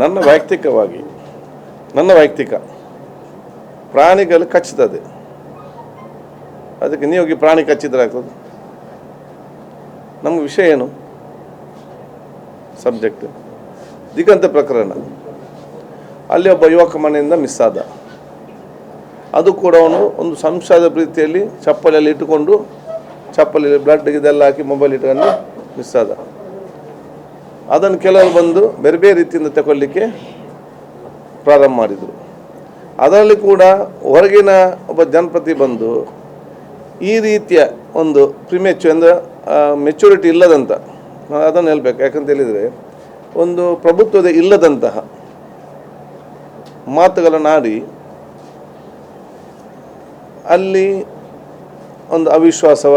ನನ್ನ ವೈಯಕ್ತಿಕವಾಗಿ, ನನ್ನ ವೈಯಕ್ತಿಕ ಪ್ರಾಣಿಗಳು ಕಚ್ಚುತ್ತದೆ ಅದಕ್ಕೆ ನೀವು ಪ್ರಾಣಿ ಕಚ್ಚಿದ್ರೆ ಆಗ್ತದೆ. ನಮ್ಮ ವಿಷಯ ಏನು? ಸಬ್ಜೆಕ್ಟ್. ದಿಗಂತ ಪ್ರಕರಣ. ಅಲ್ಲಿ ಒಬ್ಬ ಯುವಕ ಮನೆಯಿಂದ ಮಿಸ್ ಆದ. ಅದು ಕೂಡ ಅವನು ಒಂದು ಸಂಶಯದ ಪ್ರೀತಿಯಲ್ಲಿ ಚಪ್ಪಲಿಯಲ್ಲಿ ಇಟ್ಟುಕೊಂಡು, ಚಪ್ಪಲಿಯಲ್ಲಿ ಬ್ಲಡ್ ಇದೆಲ್ಲ ಹಾಕಿ ಮೊಬೈಲ್ ಇಟ್ಕೊಂಡು ಮಿಸ್ ಆದ. ಅದನ್ನು ಕೆಲವರು ಬಂದು ಬೇರೆ ಬೇರೆ ರೀತಿಯಿಂದ ತಗೊಳ್ಳಿಕ್ಕೆ ಪ್ರಾರಂಭ ಮಾಡಿದರು. ಅದರಲ್ಲಿ ಕೂಡ ಹೊರಗಿನ ಒಬ್ಬ ಜನಪ್ರತಿ ಬಂದು ಈ ರೀತಿಯ ಒಂದು ಪ್ರಿಮೆಚು ಅಂದರೆ ಮೆಚುರಿಟಿ ಇಲ್ಲದಂಥ ನಾನು ಅದನ್ನು ಹೇಳ್ಬೇಕು. ಯಾಕಂತ ಹೇಳಿದರೆ, ಒಂದು ಪ್ರಭುತ್ವದ ಇಲ್ಲದಂತಹ ಮಾತುಗಳನ್ನಾಡಿ ಅಲ್ಲಿ ಒಂದು ಅವಿಶ್ವಾಸವ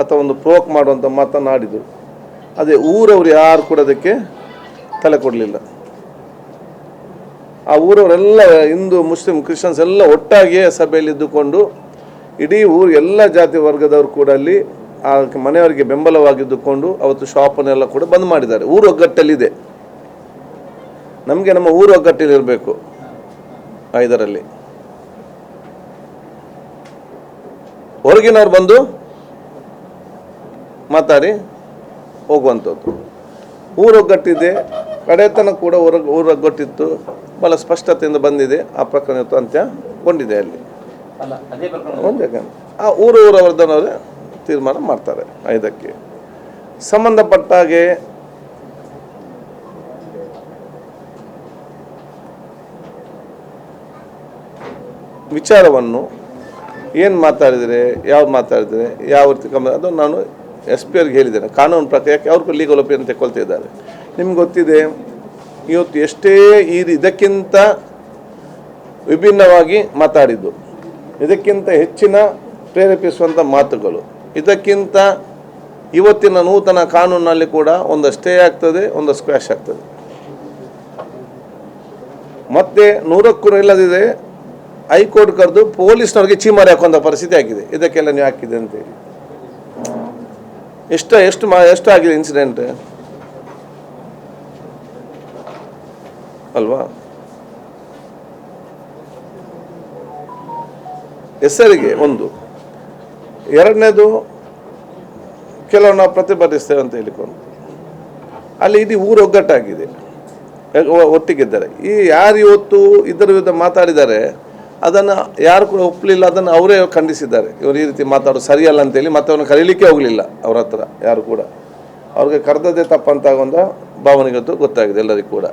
ಅಥವಾ ಒಂದು ಪ್ರೋಕ್ ಮಾಡುವಂಥ ಮಾತನ್ನಾಡಿದರು. ಅದೇ ಊರವ್ರು ಯಾರು ಕೂಡ ಅದಕ್ಕೆ ತಲೆ ಕೊಡಲಿಲ್ಲ. ಆ ಊರವರೆಲ್ಲ ಹಿಂದೂ, ಮುಸ್ಲಿಂ, ಕ್ರಿಶ್ಚಿಯನ್ಸ್ ಎಲ್ಲ ಒಟ್ಟಾಗಿಯೇ ಸಭೆಯಲ್ಲಿ ಇದ್ದುಕೊಂಡು ಇಡೀ ಊರು ಎಲ್ಲ ಜಾತಿ ವರ್ಗದವರು ಕೂಡ ಅಲ್ಲಿ ಆ ಮನೆಯವರಿಗೆ ಬೆಂಬಲವಾಗಿದ್ದುಕೊಂಡು ಅವತ್ತು ಶಾಪನ್ನೆಲ್ಲ ಕೂಡ ಬಂದ್ ಮಾಡಿದ್ದಾರೆ. ಊರು ಒಗ್ಗಟ್ಟಲ್ಲಿದೆ. ನಮಗೆ ನಮ್ಮ ಊರು ಒಗ್ಗಟ್ಟಲ್ಲಿ ಇರಬೇಕು ಇದರಲ್ಲಿ ಹೊರಗಿನವ್ರು ಬಂದು ಮಾತಾಡಿ. ಹೋಗುವಂಥದ್ದು. ಊರೊಗ್ಗಟ್ಟಿದೆ ಕಡೆತನ ಕೂಡ ಊರ ಊರೊಗ್ಗಟ್ಟಿತ್ತು ಭಾಳ ಸ್ಪಷ್ಟತೆಯಿಂದ ಬಂದಿದೆ ಆ ಪ್ರಕರಣ ಅಂತ ಅಂತ್ಯಗೊಂಡಿದೆ ಅಲ್ಲಿ. ಒಂದು ಆ ಊರು ಊರವರ್ಧನವರೇ ತೀರ್ಮಾನ ಮಾಡ್ತಾರೆ ಇದಕ್ಕೆ ಸಂಬಂಧಪಟ್ಟ ಹಾಗೆ ವಿಚಾರವನ್ನು ಏನು ಮಾತಾಡಿದರೆ ಯಾವ್ದು ಮಾತಾಡಿದರೆ ಯಾವ ರೀತಿ ಕಂಬ ಅದು ನಾನು ಎಸ್ ಪಿ ಅವ್ರಿಗೆ ಹೇಳಿದ್ದೇನೆ, ಕಾನೂನು ಯಾಕೆ ಅವ್ರು ಲೀಗಲ್ ಒಪಿನಿಯನ್ ತೆಕ್ಕೊಳ್ತಿದ್ದಾರೆ ನಿಮ್ಗೆ ಗೊತ್ತಿದೆ, ಇವತ್ತು ಎಷ್ಟೇ ಈ ಇದಕ್ಕಿಂತ ವಿಭಿನ್ನವಾಗಿ ಮಾತಾಡಿದ್ದು, ಇದಕ್ಕಿಂತ ಹೆಚ್ಚಿನ ಪ್ರೇರೇಪಿಸುವಂಥ ಮಾತುಗಳು, ಇದಕ್ಕಿಂತ ಇವತ್ತಿನ ನೂತನ ಕಾನೂನಲ್ಲಿ ಕೂಡ ಒಂದು ಸ್ಟೇ ಆಗ್ತದೆ ಒಂದು ಸ್ಕ್ವಾಶ್ ಆಗ್ತದೆ. ಮತ್ತೆ ನೂರಕ್ಕೂ ಇಲ್ಲದಿದೆ ಹೈಕೋರ್ಟ್ ಕರೆದು ಪೊಲೀಸ್ನವ್ರಿಗೆ ಚೀಮಾರಿ ಹಾಕುವಂಥ ಪರಿಸ್ಥಿತಿ ಆಗಿದೆ. ಇದಕ್ಕೆಲ್ಲ ನೀವು ಹಾಕಿದೆ ಅಂತೇಳಿ. ಎಷ್ಟು ಎಷ್ಟು ಮಾ, ಎಷ್ಟು ಆಗಿದೆ ಇನ್ಸಿಡೆಂಟ್ ಅಲ್ವಾ? ಹೆಸರಿಗೆ ಒಂದು. ಎರಡನೇದು ಕೆಲವು ನಾವು ಪ್ರತಿಭಟಿಸ್ತೇವೆ ಅಂತ ಹೇಳಿಕೊಂಡು. ಅಲ್ಲಿ ಇಡೀ ಊರು ಒಗ್ಗಟ್ಟಾಗಿದೆ. ಒಟ್ಟಿಗೆ ಇದ್ದಾರೆ. ಈ ಯಾರು ಇವತ್ತು ಇದರ ವಿರುದ್ಧ ಮಾತಾಡಿದ್ದಾರೆ ಅದನ್ನು ಯಾರು ಕೂಡ ಒಪ್ಪಲಿಲ್ಲ, ಅದನ್ನು ಅವರೇ ಖಂಡಿಸಿದ್ದಾರೆ. ಇವರು ಈ ರೀತಿ ಮಾತಾಡೋದು ಸರಿಯಲ್ಲ ಅಂತೇಳಿ ಮತ್ತೆ ಅವನು ಕರೀಲಿಕ್ಕೆ ಹೋಗಲಿಲ್ಲ ಅವ್ರ ಹತ್ರ ಯಾರು ಕೂಡ. ಅವ್ರಿಗೆ ಕರೆದದ್ದೇ ತಪ್ಪಂತ ಒಂದು ಭಾವನೆಗಂತೂ ಗೊತ್ತಾಗಿದೆ ಎಲ್ಲರಿಗೂ ಕೂಡ.